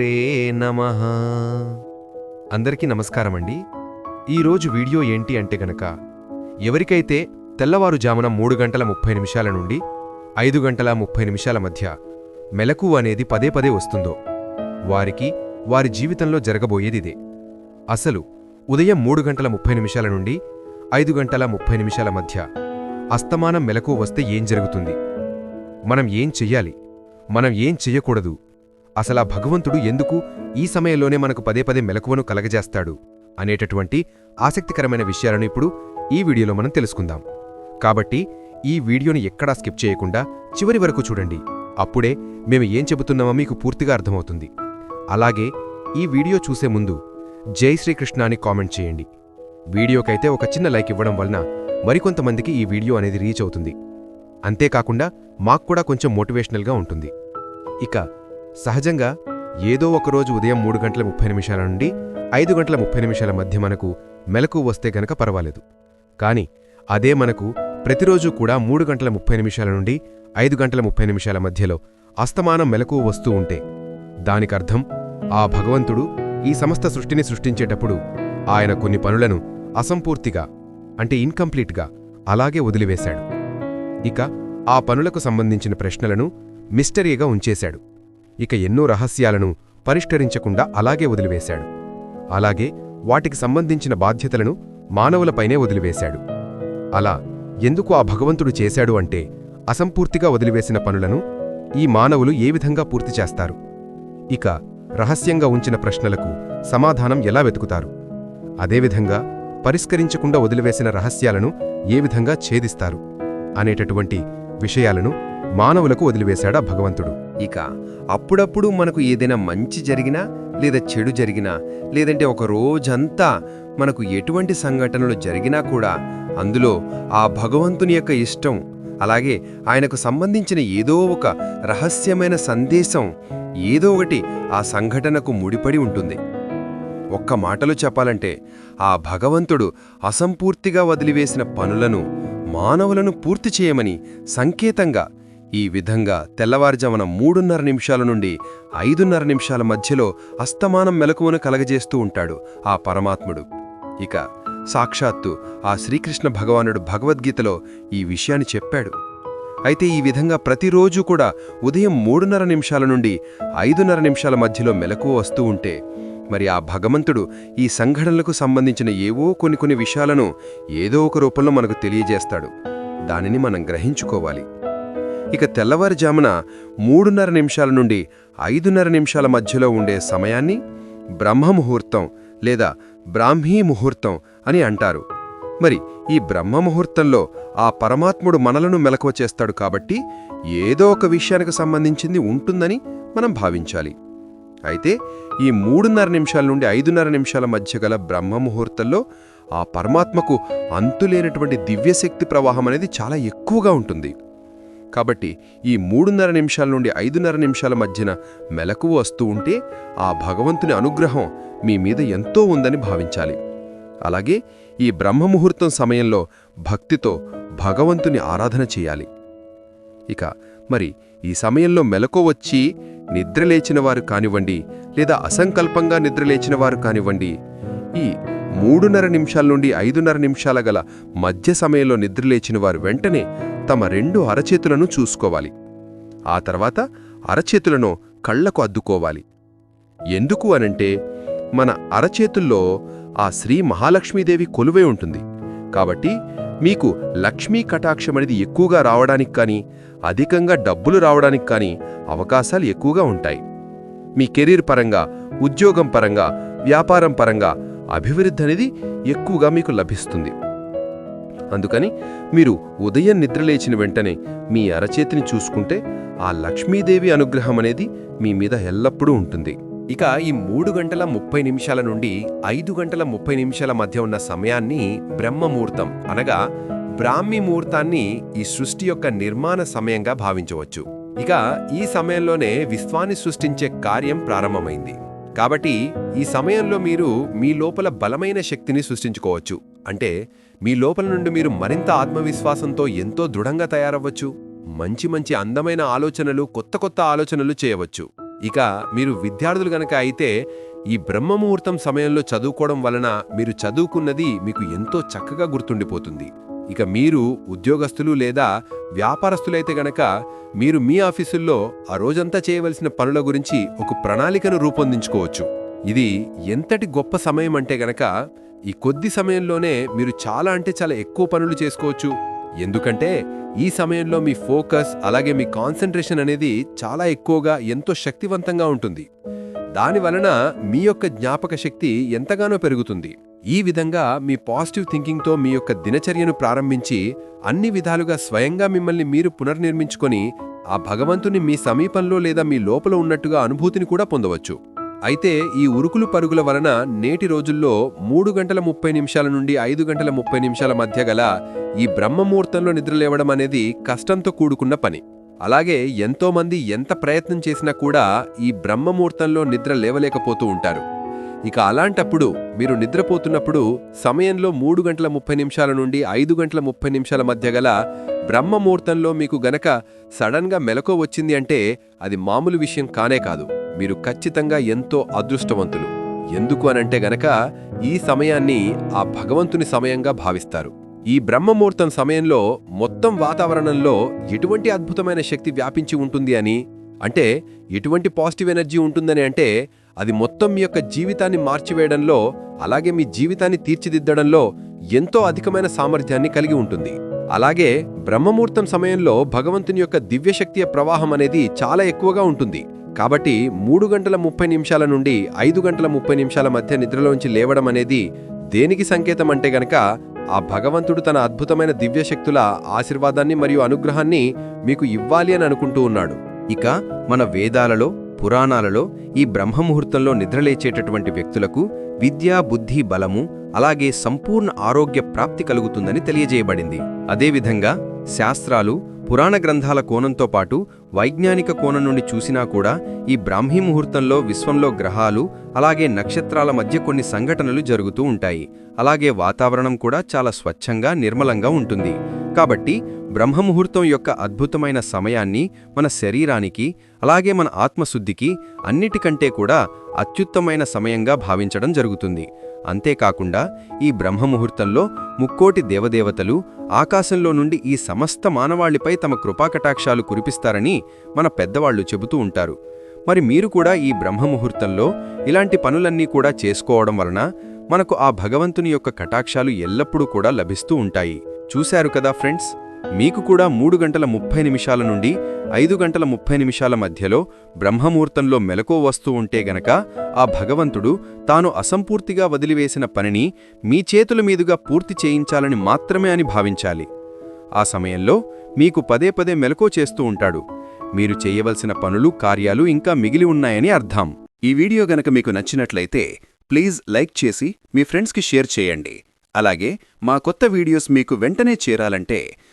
శ్రీమాత్రే నమ. అందరికీ నమస్కారం అండి ఈరోజు వీడియో ఏంటి అంటే గనక ఎవరికైతే తెల్లవారుజామున మూడు గంటల ముప్పై నిమిషాల నుండి ఐదు గంటల ముప్పై నిమిషాల మధ్య మెలకు అనేది పదే పదే వస్తుందో వారికి వారి జీవితంలో జరగబోయేదిదే అసలు ఉదయం మూడు గంటల ముప్పై నిమిషాల నుండి ఐదు గంటల ముప్పై నిమిషాల మధ్య అస్తమానం మెలకు వస్తే ఏం జరుగుతుంది? మనం ఏం చెయ్యాలి? మనం ఏం చెయ్యకూడదు? అసలా భగవంతుడు ఎందుకు ఈ సమయంలోనే మనకు పదే పదే మెలకువను కలగజేస్తాడు అనేటటువంటి ఆసక్తికరమైన విషయాలను ఇప్పుడు ఈ వీడియోలో మనం తెలుసుకుందాం. కాబట్టి ఈ వీడియోని ఎక్కడా స్కిప్ చేయకుండా చివరి వరకు చూడండి. అప్పుడే మేము ఏం చెబుతున్నామో మీకు పూర్తిగా అర్థమవుతుంది. అలాగే ఈ వీడియో చూసే ముందు జై శ్రీకృష్ణ అని కామెంట్ చేయండి. వీడియోకైతే ఒక చిన్న లైక్ ఇవ్వడం వలన మరికొంతమందికి ఈ వీడియో అనేది రీచ్ అవుతుంది. అంతేకాకుండా మాకు కూడా కొంచెం మోటివేషనల్గా ఉంటుంది. ఇక సహజంగా ఏదో ఒకరోజు ఉదయం మూడు గంటల ముప్పై నిమిషాల నుండి ఐదు గంటల ముప్పై నిమిషాల మధ్య మనకు మెలకు వస్తే గనక పర్వాలేదు. కాని అదే మనకు ప్రతిరోజు కూడా మూడు గంటల ముప్పై నిమిషాల నుండి ఐదు గంటల ముప్పై నిమిషాల మధ్యలో అస్తమానం మెలకువ వస్తూ ఉంటే దానికర్థం ఆ భగవంతుడు ఈ సమస్త సృష్టిని సృష్టించేటప్పుడు ఆయన కొన్ని పనులను అసంపూర్తిగా అంటే ఇన్కంప్లీట్గా అలాగే వదిలివేశాడు. ఇక ఆ పనులకు సంబంధించిన ప్రశ్నలను మిస్టరీగా ఉంచేశాడు. ఇక ఎన్నో రహస్యాలను పరిష్కరించకుండా అలాగే వదిలివేశాడు. అలాగే వాటికి సంబంధించిన బాధ్యతలను మానవులపైనే వదిలివేశాడు. అలా ఎందుకు ఆ భగవంతుడు చేశాడు అంటే అసంపూర్తిగా వదిలివేసిన పనులను ఈ మానవులు ఏ విధంగా పూర్తి చేస్తారు? ఇక రహస్యంగా ఉంచిన ప్రశ్నలకు సమాధానం ఎలా వెతుకుతారు? అదేవిధంగా పరిష్కరించకుండా వదిలివేసిన రహస్యాలను ఏ విధంగా ఛేదిస్తారు? అనేటటువంటి విషయాలను మానవులకు వదిలివేశాడా భగవంతుడు. ఇక అప్పుడప్పుడు మనకు ఏదైనా మంచి జరిగినా లేదా చెడు జరిగినా లేదంటే ఒక రోజంతా మనకు ఎటువంటి సంఘటనలు జరిగినా కూడా అందులో ఆ భగవంతుని యొక్క ఇష్టం అలాగే ఆయనకు సంబంధించిన ఏదో ఒక రహస్యమైన సందేశం ఏదో ఒకటి ఆ సంఘటనకు ముడిపడి ఉంటుంది. ఒక్క మాటలో చెప్పాలంటే ఆ భగవంతుడు అసంపూర్తిగా వదిలివేసిన పనులను మానవులను పూర్తి చేయమని సంకేతంగా ఈ విధంగా తెల్లవారుజామున మూడున్నర నిమిషాల నుండి ఐదున్నర నిమిషాల మధ్యలో అస్తమానం మెలకువను కలగజేస్తూ ఉంటాడు ఆ పరమాత్ముడు. ఇక సాక్షాత్తు ఆ శ్రీకృష్ణ భగవానుడు భగవద్గీతలో ఈ విషయాన్ని చెప్పాడు. అయితే ఈ విధంగా ప్రతిరోజు కూడా ఉదయం మూడున్నర నిమిషాల నుండి ఐదున్నర నిమిషాల మధ్యలో మెలకువ వస్తూ ఉంటే మరి ఆ భగవంతుడు ఈ సంఘటనలకు సంబంధించిన ఏవో కొన్ని కొన్ని విషయాలను ఏదో ఒక రూపంలో మనకు తెలియజేస్తాడు. దానిని మనం గ్రహించుకోవాలి. ఇక తెల్లవారుజామున మూడున్నర నిమిషాల నుండి ఐదున్నర నిమిషాల మధ్యలో ఉండే సమయాన్ని బ్రహ్మముహూర్తం లేదా బ్రాహ్మీ ముహూర్తం అని అంటారు. మరి ఈ బ్రహ్మముహూర్తంలో ఆ పరమాత్ముడు మనలను మెలకువ చేస్తాడు కాబట్టి ఏదో ఒక విషయానికి సంబంధించింది ఉంటుందని మనం భావించాలి. అయితే ఈ మూడున్నర నిమిషాల నుండి ఐదున్నర నిమిషాల మధ్య గల బ్రహ్మముహూర్తంలో ఆ పరమాత్మకు అంతులేనటువంటి దివ్యశక్తి ప్రవాహం అనేది చాలా ఎక్కువగా ఉంటుంది. కాబట్టి ఈ మూడున్నర నిమిషాల నుండి ఐదున్నర నిమిషాల మధ్యన మెలకువ వస్తూ ఉంటే ఆ భగవంతుని అనుగ్రహం మీ మీద ఎంతో ఉందని భావించాలి. అలాగే ఈ బ్రహ్మముహూర్తం సమయంలో భక్తితో భగవంతుని ఆరాధన చేయాలి. ఇక మరి ఈ సమయంలో మెలకువ వచ్చి నిద్రలేచిన వారు కానివ్వండి లేదా అసంకల్పంగా నిద్రలేచిన వారు కానివ్వండి ఈ మూడున్నర నిమిషాల నుండి ఐదున్నర నిమిషాల గల మధ్య సమయంలో నిద్రలేచిన వారు వెంటనే తమ రెండు అరచేతులను చూసుకోవాలి. ఆ తర్వాత అరచేతులను కళ్ళకు అద్దుకోవాలి. ఎందుకు అనంటే మన అరచేతుల్లో ఆ శ్రీ మహాలక్ష్మీదేవి కొలువై ఉంటుంది. కాబట్టి మీకు లక్ష్మీ కటాక్షం అనేది ఎక్కువగా రావడానికి కానీ అధికంగా డబ్బులు రావడానికి కానీ అవకాశాలు ఎక్కువగా ఉంటాయి. మీ కెరీర్ పరంగా ఉద్యోగం పరంగా వ్యాపారం పరంగా అభివృద్ధి అనేది ఎక్కువగా మీకు లభిస్తుంది. అందుకని మీరు ఉదయం నిద్రలేచిన వెంటనే మీ అరచేతిని చూసుకుంటే ఆ లక్ష్మీదేవి అనుగ్రహం అనేది మీ మీద ఎల్లప్పుడూ ఉంటుంది. ఇక ఈ మూడు గంటల ముప్పై నిమిషాల నుండి ఐదు గంటల ముప్పై నిమిషాల మధ్య ఉన్న సమయాన్ని బ్రహ్మముహూర్తం అనగా బ్రాహ్మీ ముహూర్తాన్ని ఈ సృష్టి యొక్క నిర్మాణ సమయంగా భావించవచ్చు. ఇక ఈ సమయంలోనే విశ్వాన్ని సృష్టించే కార్యం ప్రారంభమైంది. కాబట్టి ఈ సమయంలో మీరు మీ లోపల బలమైన శక్తిని సృష్టించుకోవచ్చు. అంటే మీ లోపల నుండి మీరు మరింత ఆత్మవిశ్వాసంతో ఎంతో దృఢంగా తయారవ్వచ్చు. మంచి మంచి అందమైన ఆలోచనలు కొత్త కొత్త ఆలోచనలు చేయవచ్చు. ఇక మీరు విద్యార్థులు గనక అయితే ఈ బ్రహ్మముహూర్తం సమయంలో చదువుకోవడం వలన మీరు చదువుకున్నది మీకు ఎంతో చక్కగా గుర్తుండిపోతుంది. ఇక మీరు ఉద్యోగస్తులు లేదా వ్యాపారస్తులైతే గనక మీరు మీ ఆఫీసుల్లో ఆ రోజంతా చేయవలసిన పనుల గురించి ఒక ప్రణాళికను రూపొందించుకోవచ్చు. ఇది ఎంతటి గొప్ప సమయం అంటే గనక ఈ కొద్ది సమయంలోనే మీరు చాలా అంటే చాలా ఎక్కువ పనులు చేసుకోవచ్చు. ఎందుకంటే ఈ సమయంలో మీ ఫోకస్ అలాగే మీ కాన్సన్ట్రేషన్ అనేది చాలా ఎక్కువగా ఎంతో శక్తివంతంగా ఉంటుంది. దాని వలన మీ యొక్క జ్ఞాపక శక్తి ఎంతగానో పెరుగుతుంది. ఈ విధంగా మీ పాజిటివ్ థింకింగ్తో మీ యొక్క దినచర్యను ప్రారంభించి అన్ని విధాలుగా స్వయంగా మిమ్మల్ని మీరు పునర్నిర్మించుకొని ఆ భగవంతుని మీ సమీపంలో లేదా మీ లోపల ఉన్నట్టుగా అనుభూతిని కూడా పొందవచ్చు. అయితే ఈ ఉరుకులు పరుగుల వలన నేటి రోజుల్లో మూడు గంటల ముప్పై నిమిషాల నుండి ఐదు గంటల ముప్పై నిమిషాల మధ్య గల ఈ బ్రహ్మముహూర్తంలో నిద్రలేవడం అనేది కష్టంతో కూడుకున్న పని. అలాగే ఎంతోమంది ఎంత ప్రయత్నం చేసినా కూడా ఈ బ్రహ్మముహూర్తంలో నిద్ర లేవలేకపోతూ ఉంటారు. ఇక అలాంటప్పుడు మీరు నిద్రపోతున్నప్పుడు సమయంలో మూడు గంటల ముప్పై నిమిషాల నుండి ఐదు గంటల ముప్పై నిమిషాల మధ్య గల బ్రహ్మముహూర్తంలో మీకు గనక సడన్గా మెలకువ వచ్చింది అంటే అది మామూలు విషయం కానే కాదు. మీరు ఖచ్చితంగా ఎంతో అదృష్టవంతులు. ఎందుకు అనంటే గనక ఈ సమయాన్ని ఆ భగవంతుని సమయంగా భావిస్తారు. ఈ బ్రహ్మముహూర్తం సమయంలో మొత్తం వాతావరణంలో ఎటువంటి అద్భుతమైన శక్తి వ్యాపించి ఉంటుంది అని అంటే ఎటువంటి పాజిటివ్ ఎనర్జీ ఉంటుందని అంటే అది మొత్తం మీ యొక్క జీవితాన్ని మార్చివేయడంలో అలాగే మీ జీవితాన్ని తీర్చిదిద్దడంలో ఎంతో అధికమైన సామర్థ్యాన్ని కలిగి ఉంటుంది. అలాగే బ్రహ్మముహూర్తం సమయంలో భగవంతుని యొక్క దివ్యశక్తియ ప్రవాహం అనేది చాలా ఎక్కువగా ఉంటుంది. కాబట్టి మూడు గంటల ముప్పై నిమిషాల నుండి ఐదు గంటల ముప్పై నిమిషాల మధ్య నిద్రలోంచి లేవడం అనేది దేనికి సంకేతం అంటే గనక ఆ భగవంతుడు తన అద్భుతమైన దివ్యశక్తుల ఆశీర్వాదాన్ని మరియు అనుగ్రహాన్ని మీకు ఇవ్వాలి అని అనుకుంటూ ఉన్నాడు. ఇక మన వేదాలలో పురాణాలలో ఈ బ్రహ్మముహూర్తంలో నిద్రలేచేటటువంటి వ్యక్తులకు విద్యా బుద్ధి బలము అలాగే సంపూర్ణ ఆరోగ్య ప్రాప్తి కలుగుతుందని తెలియజేయబడింది. అదేవిధంగా శాస్త్రాలు పురాణ గ్రంథాల కోణంతో పాటు వైజ్ఞానిక కోణం నుండి చూసినా కూడా ఈ బ్రాహ్మీ ముహూర్తంలో విశ్వంలో గ్రహాలు అలాగే నక్షత్రాల మధ్య కొన్ని సంఘటనలు జరుగుతూ ఉంటాయి. అలాగే వాతావరణం కూడా చాలా స్వచ్ఛంగా నిర్మలంగా ఉంటుంది. కాబట్టి బ్రహ్మముహూర్తం యొక్క అద్భుతమైన సమయాన్ని మన శరీరానికి అలాగే మన ఆత్మశుద్ధికి అన్నిటికంటే కూడా అత్యుత్తమైన సమయంగా భావించడం జరుగుతుంది. అంతేకాకుండా ఈ బ్రహ్మముహూర్తంలో ముక్కోటి దేవదేవతలు ఆకాశంలో నుండి ఈ సమస్త మానవాళిపై తమ కృపాకటాక్షాలు కురిపిస్తారని మన పెద్దవాళ్ళు చెబుతూ ఉంటారు. మరి మీరు కూడా ఈ బ్రహ్మముహూర్తంలో ఇలాంటి పనులన్నీ కూడా చేసుకోవడం వలన మనకు ఆ భగవంతుని యొక్క కటాక్షాలు ఎల్లప్పుడూ కూడా లభిస్తూ ఉంటాయి. చూశారు కదా ఫ్రెండ్స్? మీకు కూడా మూడు గంటల ముప్పై నిమిషాల నుండి ఐదు గంటల ముప్పై నిమిషాల మధ్యలో బ్రహ్మముహూర్తంలో మెలకో వస్తూ ఉంటే గనక ఆ భగవంతుడు తాను అసంపూర్తిగా వదిలివేసిన పనిని మీ చేతుల మీదుగా పూర్తి చేయించాలని మాత్రమే అని భావించాలి. ఆ సమయంలో మీకు పదే పదే మెలకో చేస్తూ ఉంటాడు. మీరు చేయవలసిన పనులు కార్యాలు ఇంకా మిగిలి ఉన్నాయని అర్థం. ఈ వీడియో గనక మీకు నచ్చినట్లయితే ప్లీజ్ లైక్ చేసి మీ ఫ్రెండ్స్కి షేర్ చేయండి. అలాగే మా కొత్త వీడియోస్ మీకు వెంటనే చేరాలంటే